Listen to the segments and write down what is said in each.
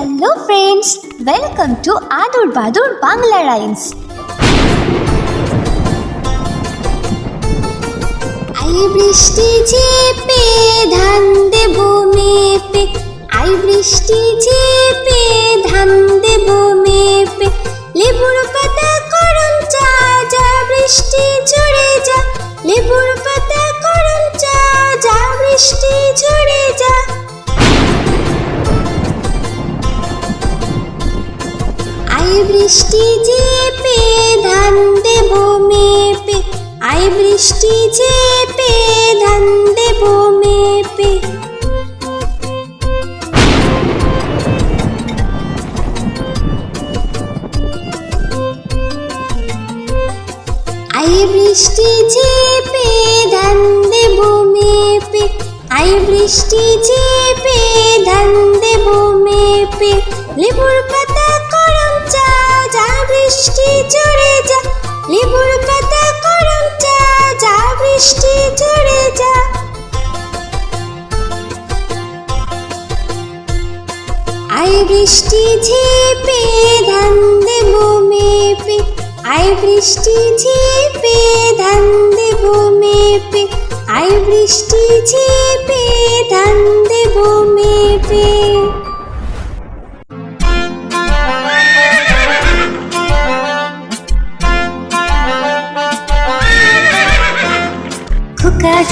Hello friends welcome to Adur Badur Bangla rhymes I বৃষ্টি ঝেপে ধান দেব মেপে। আই বৃষ্টি ঝেপে ধান দেব মেপে। লেবুর পাতা করম চা, যা বৃষ্টি ঝরে যা। লেবুর পাতা করম চা, যা বৃষ্টি ঝরে যা। আই বৃষ্টি ঝেপে ধান দেব মেপে। আই বৃষ্টি ঝেপে ধান দেব মেপে। আই বৃষ্টি ঝেপে ধান দেব মেপে। আই বৃষ্টি ঝেপে ধান দেব মেপে। লেবুর পাতা বৃষ্টি ঝরে যা, লেবুর পাতা করম চা, যা বৃষ্টি ঝরে যা। আই বৃষ্টি ঝেপে, ধান দেব মেপে। আই বৃষ্টি ঝেপে, ধান দেব মেপে। আই বৃষ্টি ঝেপে, ধান দেব মেপে।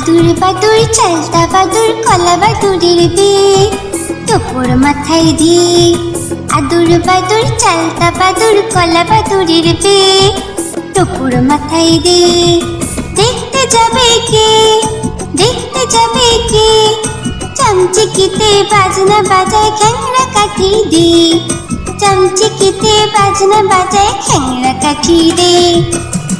আদুর বাদুর, চালতা বাদুর, কলা বাদুরের বিয়ে। তোপর মাথায় দিয়ে আদুর, বাদুর, চালতা বাদুর, কলা বাদুরের বিয়ে। তোপর মাথায় দিয়ে দেখতে যাবে কে? দেখতে যাবে কে? চামচিকিতে বাজনা বাজায় খ্যাংরা কাঠি দে চামচিকিতে বাজনা বাজায় খ্যাংরা কাঠি দে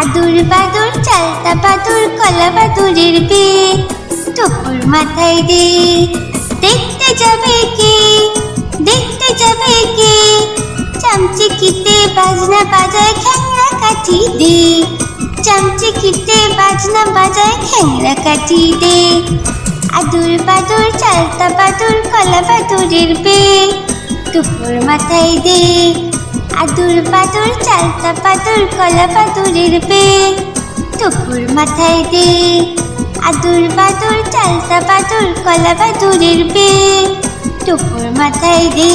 আদুর বাদুর, চালতা বাদুর, কলা বাদুরের বে টপুর মাথায় দে, দেখতে যাবে কে? দেখতে যাবে কে? চামচিকিতে বাজনা বাজায় খ্যাংরা কাঠি দে। চামচিকিতে বাজনা বাজায় খ্যাংরা কাঠি দে। আদুর বাদুর, চালতা বাদুর, কলা বাদুরের বে টুপুর মাথায় দে আদুর বাদুর চালতা বাদুর কলা বাদুরের বে টুপুর মাথায় দে আদুর বাদুর চালতা বাদুর কলা বাদুরের বে টুপুর মাথায় দে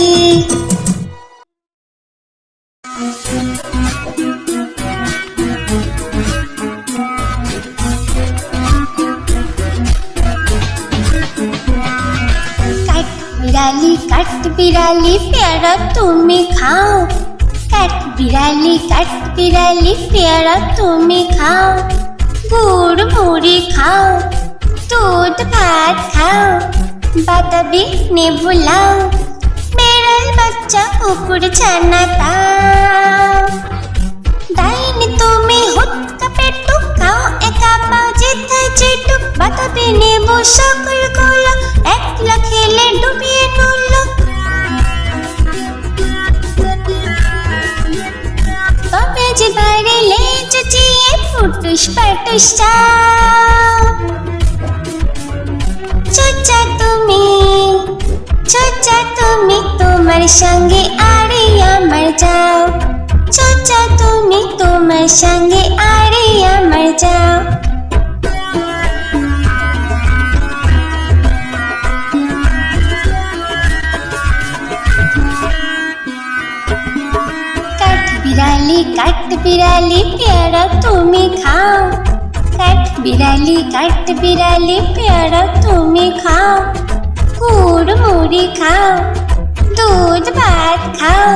বিড়ালি, কাঠ বিড়ালি, পেয়ারা তুমি খাও। কাঠ বিড়ালি কাঠ বিড়ালি পেয়ারা তুমি খাও গুড় মুড়ি খাও দুধ ভাত খাও বাতাবি নেবু লাও বেড়াল বাচ্চা কুকুর ছানা তাও ডাইনি তুমি হুটকা ফুটুস পাটুস চাও চোচা তুমি চোচা তুমি তোমার সঙ্গে আরে আমার যাও চোচা তুমি তোমার সঙ্গে আরে আমার যাও কাঠ বিড়ালি কাঠ বিড়ালি পেয়ারা তুমি খাও কাঠ বিড়ালি কাঠ বিড়ালি পেয়ারা তুমি খাও গুড় মুড়ি খাও দুধ ভাত খাও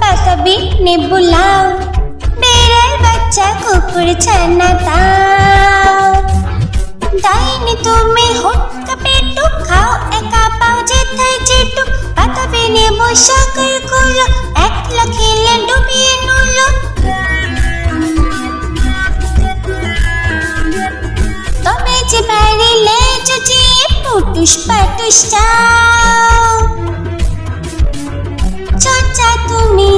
বাতাবি নেবু লাও বেড়াল বাচ্চা কুকুর ছানা তাও ডাইনি তুমি হুটকা পেটু খাও একা পাও যেথায় যেটু বাতাবি নেবু সকলগুলো একলা খেলে ডুবিয়ে নুলো তবে যে বাড়ি লেজ চিয়ে পুটুস পাটুস চাও চোচা তুমি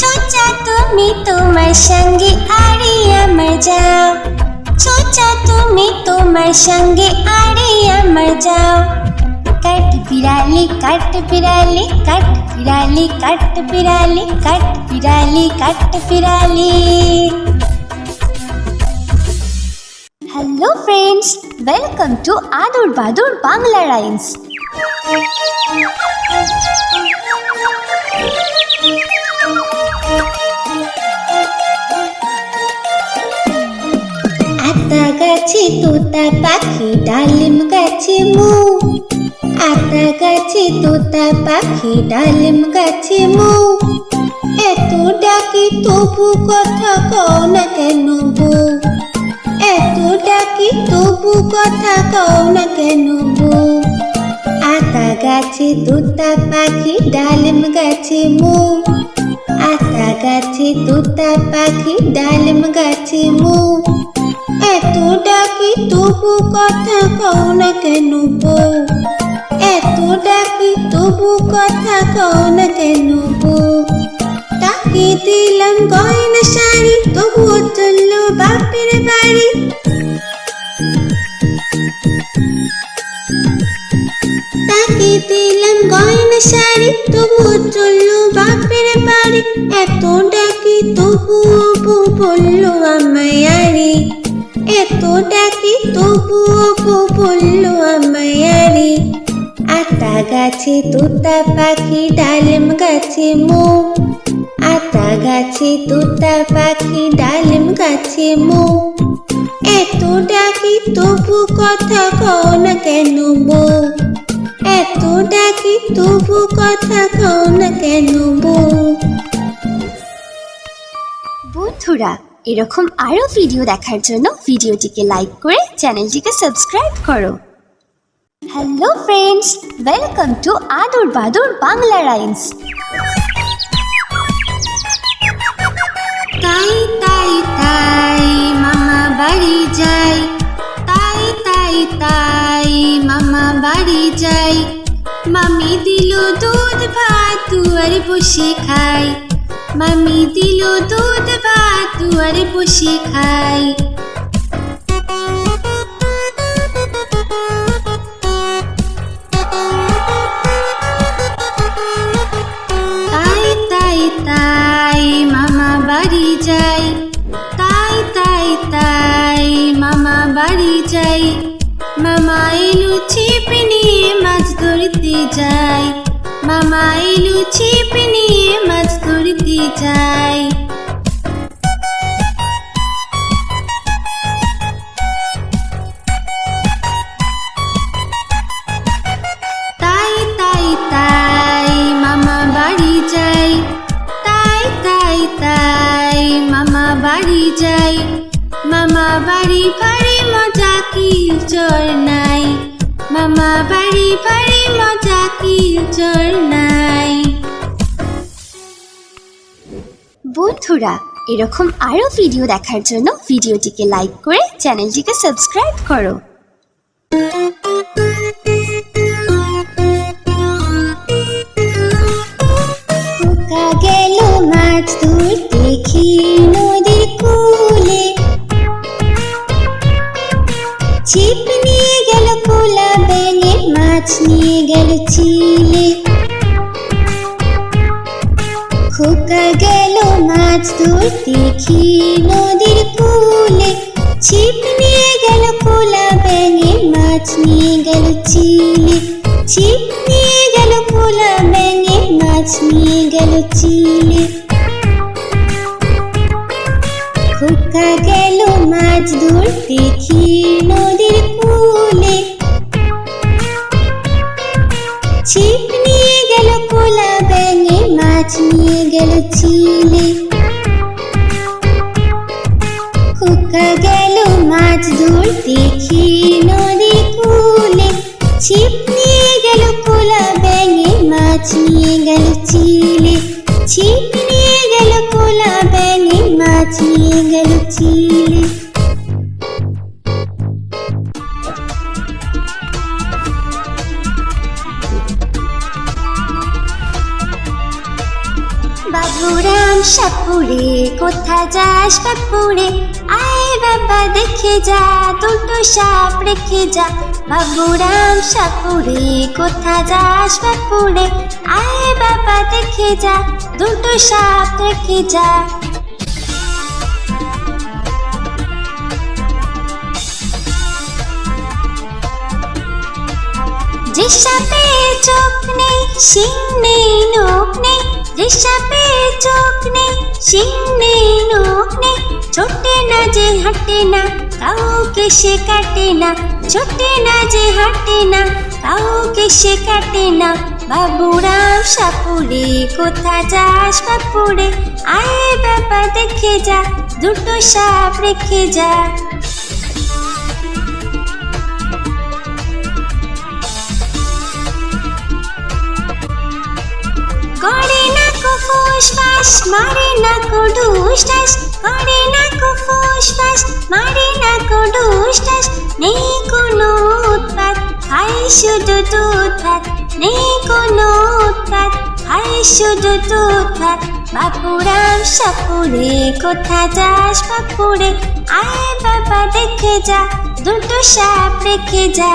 চোচা তুমি তোমার সঙ্গে আরে আমার যাও চোচা তুমি তোমার সঙ্গে আরে আমার যাও কাঠ বিড়ালি কাঠ বিড়ালি কাঠ বিড়ালি কাঠ বিড়ালি কাঠ বিড়ালি কাঠ বিড়ালি hello friends welcome to Adur Badur Bangla rhymes আতা গাছে তোতা পাখি, ডালিম গাছে মু। আতা গাছে তোতা পাখি, ডালিম গাছে মু। এত ডাকি তবু কথা কও না কেন বউ ডাকি তবু কথা কও না কেন আতা গাছে তোতা পাখি, ডালিম গাছে মু। আতা গাছে তোতা পাখি, ডালিম গাছে মু। এত ডাকি, তবু কথা কও না কেন বউ এত ডাকি, তবু কথা কও না কেন বউ তাকে দিলাম গয়না শাড়ি, তবুও চলল বাপের বাড়ি। দিলাম গয়না শাড়ি, তবুও চলল বাপের বাড়ি। এত ডাকি, তবুও বউ বলল আমায় আরে। এত ডাকি, তবুও বউ বলল আমায় আরে। আতা গাছে তোতা পাখি, ডালিম গাছে মো। আতা গাছে তোতা পাখি, ডালিম গাছে মো। এত ডাকি, তবু কথা কও না কেন বউ? এত ডাকি তবু কথা কও না কেন বন্ধুরা এরকম আরও ভিডিও দেখার জন্য ভিডিওটিকে লাইক করে চ্যানেলটিকে সাবস্ক্রাইব করো। হ্যালো ফ্রেন্ডস ওয়েলকাম টু আদর বাদর বাংলা রাইমস। তাই তাই মামি দিল দুধ ভাত, দুয়ারে বসে খাই। মামি দিল দুধ ভাত, দুয়ারে বসে খাই। তাই তাই তাই মামা বাড়ি যাই। তাই তাই তাই মামা বাড়ি যাই। যাই মামাই লুচি নিয়ে মাছ ধরতে যাই এরকম আরও ভিডিও দেখার জন্য ভিডিওটিকে লাইক করে চ্যানেলটিকে সাবস্ক্রাইব করো। ধরতে দেখি নদীর কূলে ছিপ নিয়ে গেল কোলা ব্যাঙে, মাছ নিয়ে গেল চিলে। ছিপ নিয়ে গেল কোলা ব্যাঙে, মাছ নিয়ে গেল চিলে। খোকা গেল মাছ ধরতে দেখি নদীর দেখে যা, দুটো সাপ রেখে যা। বাবুরাম সাপুরে, কোথা যাস বাপুরে? আয় বাবা, দেখে যা, দুটো সাপ রেখে যা। যে সাপে চোখ নেই, শিং নেই, নোখ নেই। যে সাপে চোখ নেই, শিং নেই, নোখ নেই। ছোটে না যে হাঁটে না কাউকে সে কাটে না, ছোটে না যে হাঁটে না, কাউকে সে কাটে না। বাবুরাম সাপুরে, কোথা যাস বাপুরে? আয় বাবা, দেখে যা, দুটো সাপ রেখে যা। করে না কো ফুস মারে না কো ঢুস, করে মারে না কো ঢুস নেই কোনো উৎপাত খাই শুধু দুধ ভাত নেই কোনো উৎপাত খাই শুধু দুধপাত। বাপুরাম সাপুরে কোথা যাস বাপুরে আয় বাবা দেখে যা, দুটো সাপ রেখে যা।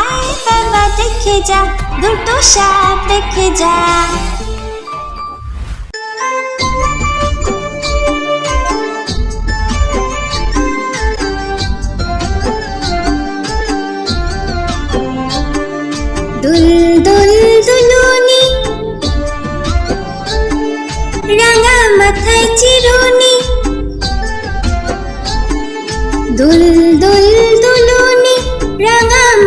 আয় বাবা দেখে যা দুটো সাপ দেখে যা।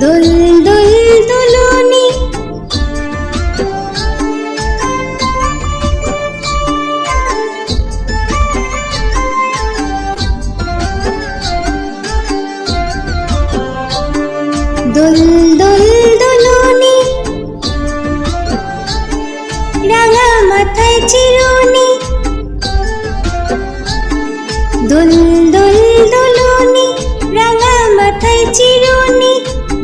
দুল দুল দুলুনি। দুল দুল দুলুনি। রাঙা মাথায় চিরুনি। দুল দুল দুলুনি, রাঙা মাথায় চিরুনি।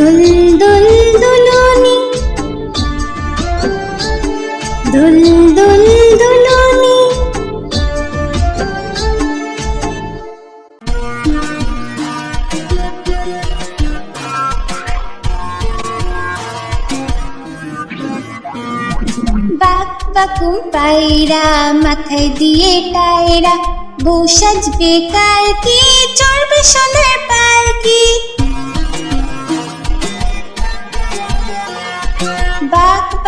দুল দুল দুলুনি দুল দুল দুলুনি বাক বাকুম পায়রা, মাথায় দিয়ে টায়রা, বউ সাজবে কালকে, চড়বে সোনার পালকি।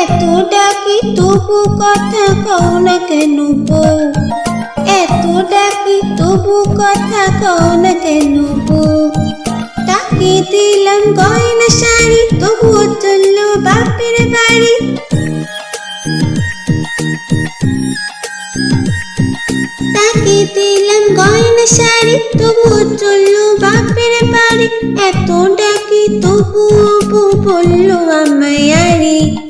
এত ডাকি, তবু কথা কও না কেন বউ? এত ডাকি, তবু কথা কও না কেন বউ? তাকে দিলাম গয়না শাড়ি, তবুও চলল বাপের বাড়ি। তাকে দিলাম গয়না শাড়ি, তবুও চলল বাপের বাড়ি। এত ডাকি বউ বলল আমায় আরে।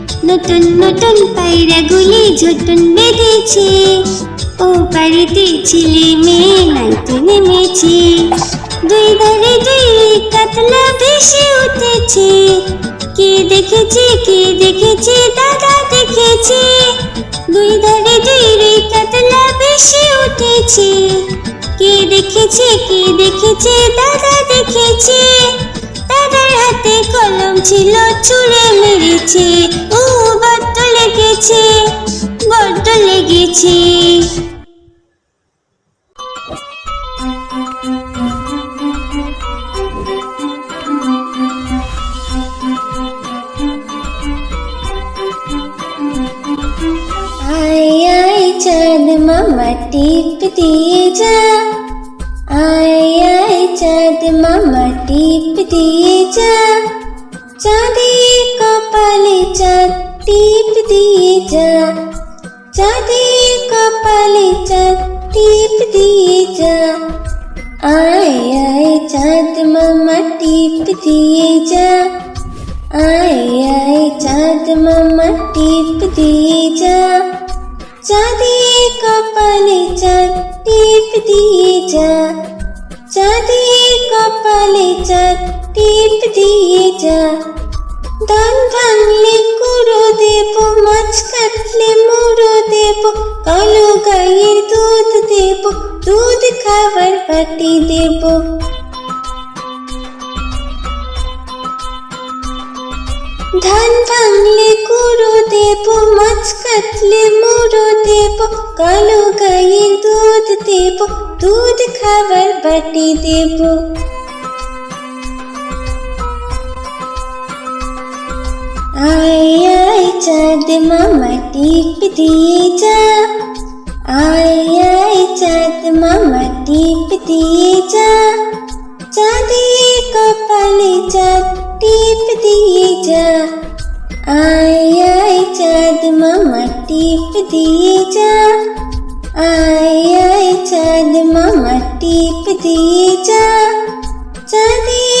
নতুন নতুন পায়রাগুলি ঝুটুন বেঁধেছে। ও বাড়িতে ছেলে মেয়ে নাইতে নেমেছে। দুই ধারে দুই কাতলা ভেসে উঠেছে। কে দেখেছে কে দেখেছে, দাদা দেখেছে। দুই ধারে দুই কাতলা ভেসে উঠেছে। কে দেখেছে কে দেখেছে, দাদা দেখেছে। দাদার হাতে কলম ছিল ছুঁড়ে মেরেছে। লেগেছে বড্ড লেগেছে। আয় আয়, চাঁদ মামা, টিপ দিয়ে যা। আয় আয়, চাঁদ মামা, টিপ দিয়ে যা। চাঁদের কপালে চাঁদ টিপ দিয়ে যা চাঁদের কপালে চাঁদ টিপ দিয়ে যা আয় আয় চাঁদ মামা টিপ দিয়ে যা আয় আয় চাঁদ মামা টিপ দিয়ে যা চাঁদের কপালে চাঁদ টিপ দিয়ে যা চাঁদের কপালে চাঁদ টিপ দিয়ে যা ধান ভাঙলে কুড়ো দেব, মাছ কাটলে মুড়ো দেব, কালো গাইয়ের দুধ দেব, দুধ খাবার বাটি দেব। ধান ভাঙলে কুড়ো দেব, মাছ কাটলে মুড়ো দেব, কালো গাইয়ের দুধ দেব, দুধ খাবার বাটি দেব। আয় আয় চাঁদ মামা টিপ দিয়ে যা আয় আয় চাঁদ মামা টিপ দিয়ে যা চাঁদের কপালে চাঁদ টিপ দিয়ে যা আয় আয় চাঁদ মামা টিপ দিয়ে যা আয় আয় চাঁদ মামা টিপ দিয়ে যা চাঁদের